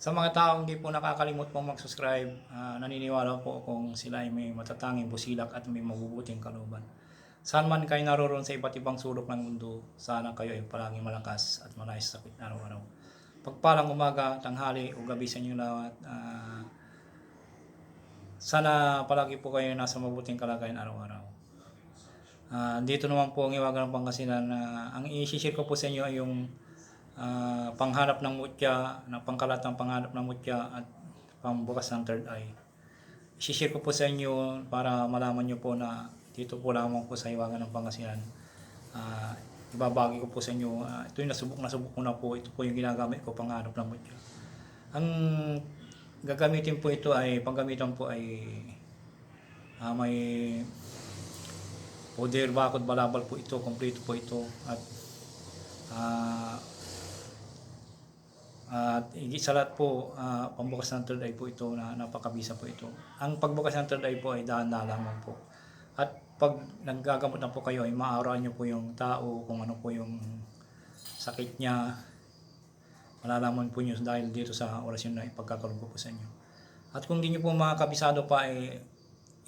Sa mga taong hindi po nakakalimot pong mag-subscribe, ah, naniniwala po kung sila ay may matatanging busilak at may mabubuting kalooban. Saan man kayo naroon sa iba't ibang sulok ng mundo, sana kayo ay palaging malakas at malayas sa araw-araw. Pagpalang umaga, tanghali o gabi sa inyo lahat, ah, sana palagi po kayo nasa mabuting kalagayan araw-araw. Ah, dito naman po ang Iwagan ng Pangasinan na ang i-share ko po sa inyo ay yung ah, panghanap ng mutya, na pangkalatang panghanap ng mutya at pambukas ng third eye. I-share ko po sa inyo para malaman nyo po na dito po lamang po sa Iwagan ng Pangasinan. Ah, ibabagi ko po sa inyo, ah, ito yung nasubok, nasubok ko na po, ito po yung ginagamit ko panghanap ng mutya. Ang gagamitin po ito ay, panggamitan po ay ah, may poder, bakod, balabal po ito, kompleto po ito at ah, at higit sa lahat po, ah, pambukas ng third eye po ito na napakabisa po ito. Ang pagbukas ng third eye po ay dahan-dahan lamang po. At pag naggagamot na po kayo, ay maaarawan nyo po yung tao, kung ano po yung sakit niya. Malalaman po nyo dahil dito sa orasyon na ipagkakaroon ko po sa inyo. At kung hindi nyo po makakabisado pa, ay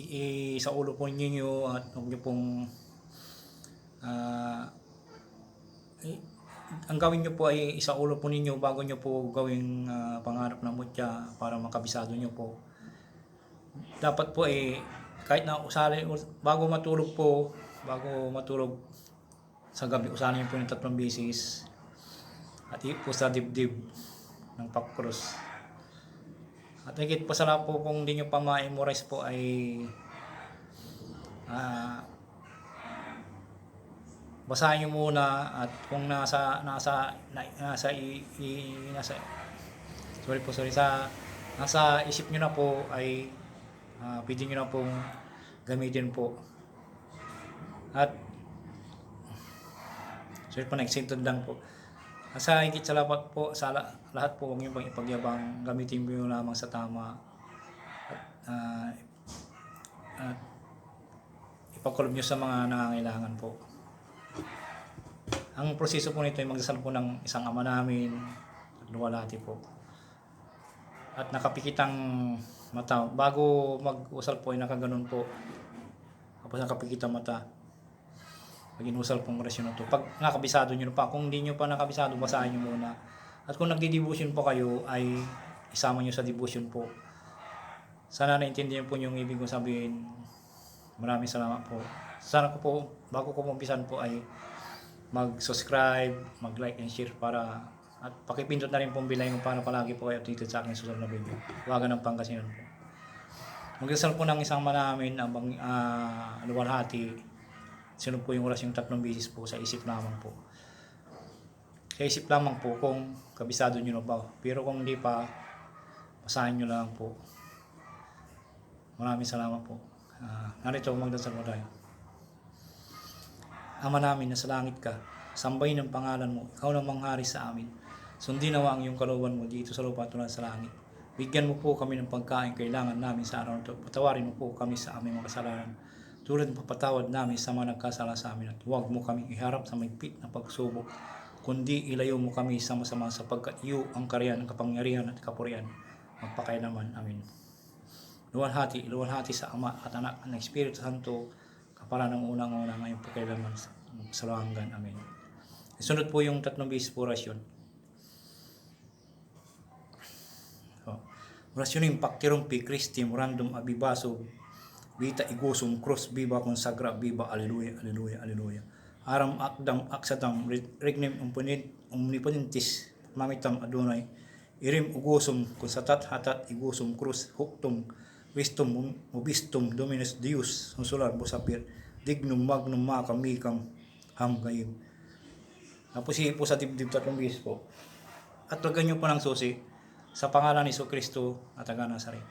i- sa ulo po ninyo at huwag nyo pong i- ang gawin nyo po ay isa ulo po ninyo bago nyo po gawing ah, pangarap ng mutya para makabisado nyo po. Dapat po ay kahit na usali, bago matulog po, bago matulog sa gabi, usanin po yung tatlong bisis at higit po sa dibdib ng pakros. At higit po sa po kung hindi nyo pa ma-memorize po ay ah, basahin nyo muna at kung nasa nasa na, nasa i, i- nasa sorry po sorry. Sa nasa isip nyo na po ay uh, pwede nyo na pong gamitin po. At sorry po na-excited lang po. Sa higit sa lahat po sa la- lahat po huwag nyo pang ipagyabang. Gamitin mo lamang sa tama. At, ah, at ipagkulob nyo sa mga nangangailangan po ang proseso po nito ay magdasal po ng isang ama namin, luwalhati po. At nakapikitang mata. Bago mag-usal po ay nakaganon po. Tapos nakapikitang mata. Pag inusal pong orasyon na to. Pag nakabisado nyo pa, kung hindi nyo pa nakabisado, basahin nyo muna. At kung nagdi-devotion po kayo, ay isama nyo sa devotion po. Sana naintindihan po yung ibig kong sabihin. Maraming salamat po. Sana ko po, bago ko umpisan po ay mag-subscribe, mag-like and share para at pakipindot na rin pong bilay kung paano palagi po kayo updated sa aking susunod na video. Huwagan ng Pangasinan po. Magdasal po ng isang manamin ang bang, ah, luwalhati. Sino po yung oras yung tatlong bisis po sa isip lamang po. Sa isip lamang po kung kabisado nyo na ba. Pero kung hindi pa, basahin nyo lang po. Maraming salamat po. Ah, narito magdasal mo tayo. Ama namin na sa langit ka, sambay ng pangalan mo, ikaw na manghari sa amin. Sundin nawa ang iyong kalooban mo dito sa lupa tulad sa langit. Bigyan mo po kami ng pagkain kailangan namin sa araw na. Patawarin mo po kami sa aming mga kasalanan. Tulad ng papatawad namin sa mga nagkasala sa amin at huwag mo kami iharap sa maypit na pagsubok, kundi ilayo mo kami sa masama sapagkat iyo ang kariyan, kapangyarihan at kapurian. Magpakailaman. Amin. Luwalhati, luwalhati sa Ama at Anak ng Espiritu Santo, kapara ng unang-una ngayon po kailanman sa, langgan. Amen. Sunod po yung tatlong bisis po orasyon. So, orasyon yung paktirong pi Christi, random abibaso, vita igusum, cross biba consagra, biba, aleluya, aleluya, aleluya. Aram akdam aksadam, regnem umpunit, omnipotentis, mamitam adonai, irim ugusum, konsatat hatat igusum, krus, huktum, wisdom, mobistum, dominus Deus, consular, busapir, dignum magnum makam mikam, ham gayim. Tapos siya po sa dibdib tatlong bihis po. At lagyan niyo po ng susi sa pangalan ni Kristo at taga Nazaret.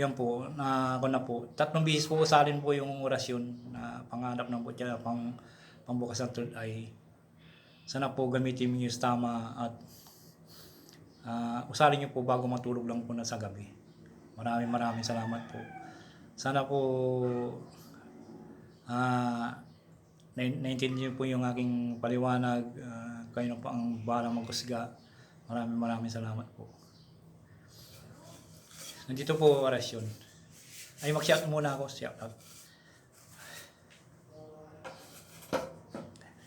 Yan po, na ako na po. Tatlong bihis po usalin po yung orasyon na panganap ng putya, pang pambukas ng third eye. Sana po gamitin niyo sa tama at ah, usalin niyo po bago matulog lang po na sa gabi. Maraming maraming salamat po. Sana po ah na- naintindihan po yung aking paliwanag. ah, kayo na po ang bahala magkusga. Maraming maraming salamat po. Nandito po orasyon. Ay mag-shout muna ako, shout out.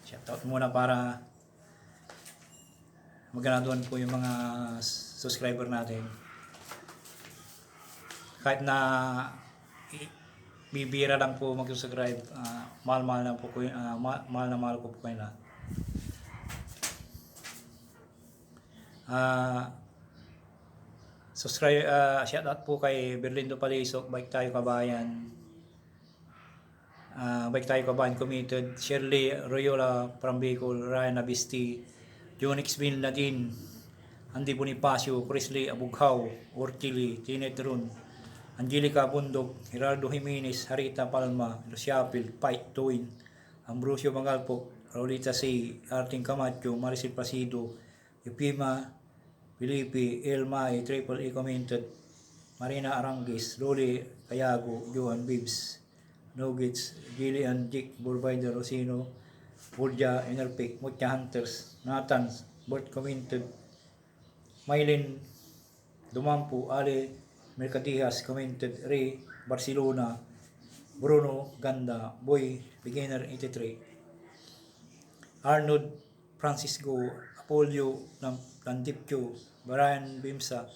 Shout out muna para maganaduhan po yung mga subscriber natin. Kahit na bibira lang po mag-subscribe, ah, mahal-mahal lang po ko, ah, ma- mahal na mahal ko po kayo lahat. Ah, subscribe, ah, shout out po kay Berlindo Palisok, Bike Tayo Kabayan, Ah, Bike Tayo Kabayan Committed, Shirley Royola from Bicol, Ryan Abisti, Jonix Bin Nadine, Andy Bonifacio, Chrisley Abughaw, Orchili, Tinet Run, Angelica Bundog, Gerardo Jimenez, Harita Palma, Luciapil, Pite Tuin, Ambrosio Mangalpo, Rolita C, Arting Camacho, Maricel Placido, Ipima, Felipe, Elma, Triple E Commented, Marina Arangis, Loli Cayago, Johan Bibbs, Nuggets, Gillian, Dick, Burbider, Rosino, Burja, Enerpic, Mucha Hunters, Nathan, Bert Commented, Mylin, Dumampu, Ale, Mercadijas, Commented, Ray, Barcelona, Bruno, Ganda, Boy, Beginner 83, Arnold, Francisco, Apolio, Lam- Landipcho, Brian Bimsa,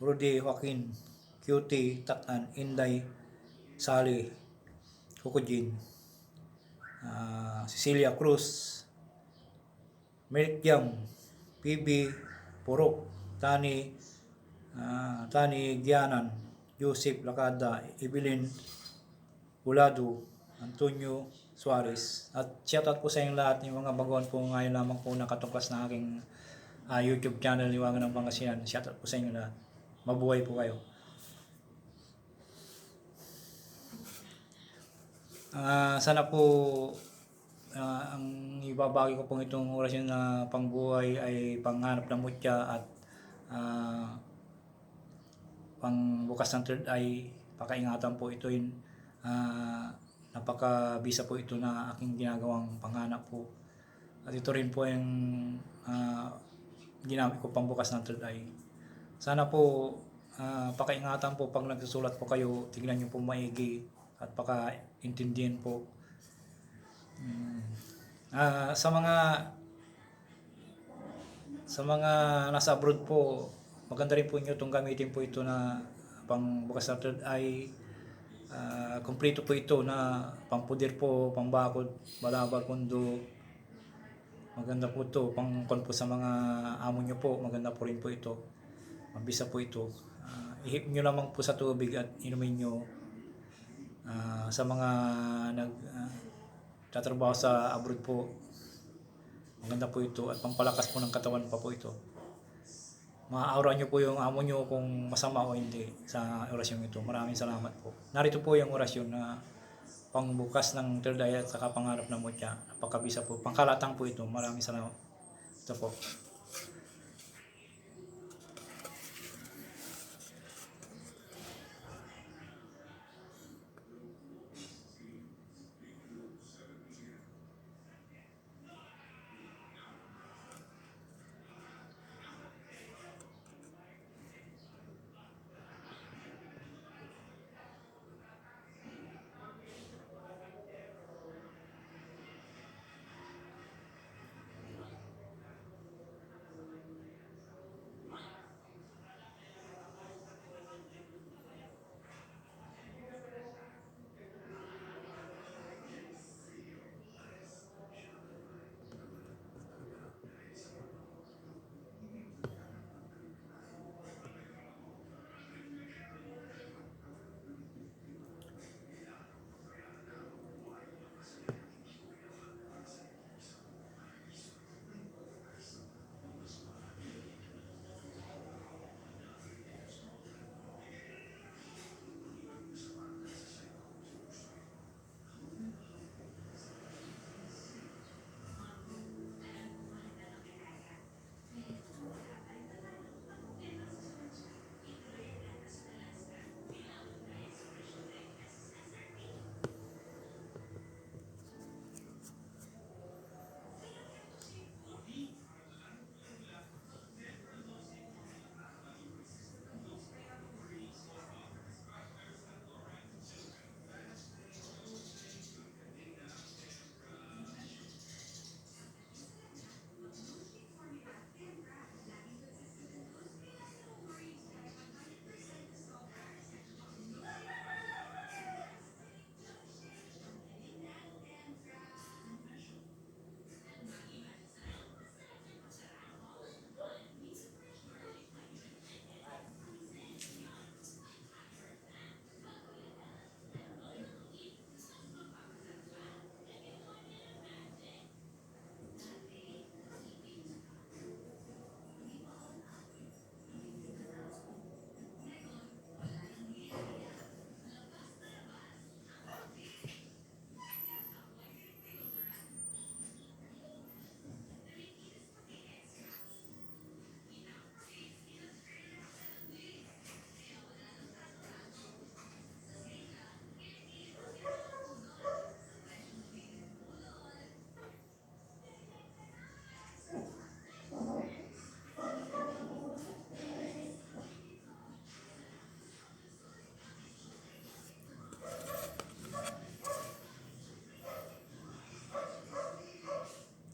Rudy Joaquin, QT, Tatan, Inday, Sally, Kukujin, ah, Cecilia Cruz, Young, PB Purok, Tani, ah, Tani Gianan, Joseph Lacada, Evelyn Bulado, Antonio Suarez. At shoutout po sa inyong lahat yung mga baguhan po ngayon lamang po nakatungkas na aking ah, YouTube channel Liwangan ng Pangasinan. Shoutout po sa inyo lahat. Mabuhay po kayo. Ah, sana po ah, ang ibabagi ko pong itong orasyon na pangbuhay ay panghanap ng mutya at ah, pangbukas ng third eye. Pakaingatan po ito yun. Ah, napakabisa po ito na aking ginagawang panghanap po. At ito rin po yung ah, ginamit ko pangbukas ng third eye. Sana po ah, pakaingatan po pag nagsusulat po kayo, tignan niyo po maigi at pakaintindihan po. Mm. Ah, sa mga sa mga nasa abroad po, maganda rin po inyo itong gamitin po ito na pang bukas na third eye. Ah, kompleto po ito na pangpudir po, pangbakod, balabal, pundo. Maganda po ito, pang kon po sa mga amo nyo po, maganda po rin po ito. Mabisa po ito. Ah, ihip nyo lamang po sa tubig at inumin nyo Ah, sa mga nag ah, tatrabaho sa abroad po maganda po ito at pampalakas po ng katawan pa po ito maaura nyo po yung amo nyo kung masama o hindi sa orasyon ito. Maraming salamat po. Narito po yung orasyon na pangbukas ng third eye at saka ng mutya. Napakabisa po. Pangkalatang po ito. Maraming salamat. Ito po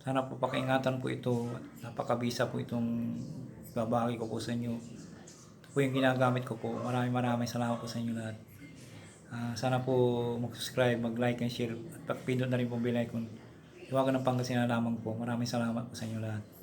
Sana po pakiingatan po ito. Napakabisa po itong babagi ko po sa inyo. Ito po yung ginagamit ko po. Maraming maraming salamat po sa inyo lahat. Ah, sana po mag-subscribe, mag-like and share at pag-pindot na rin po bell icon. Iwagan ng Pangasinan lamang po. Maraming salamat po sa inyo lahat.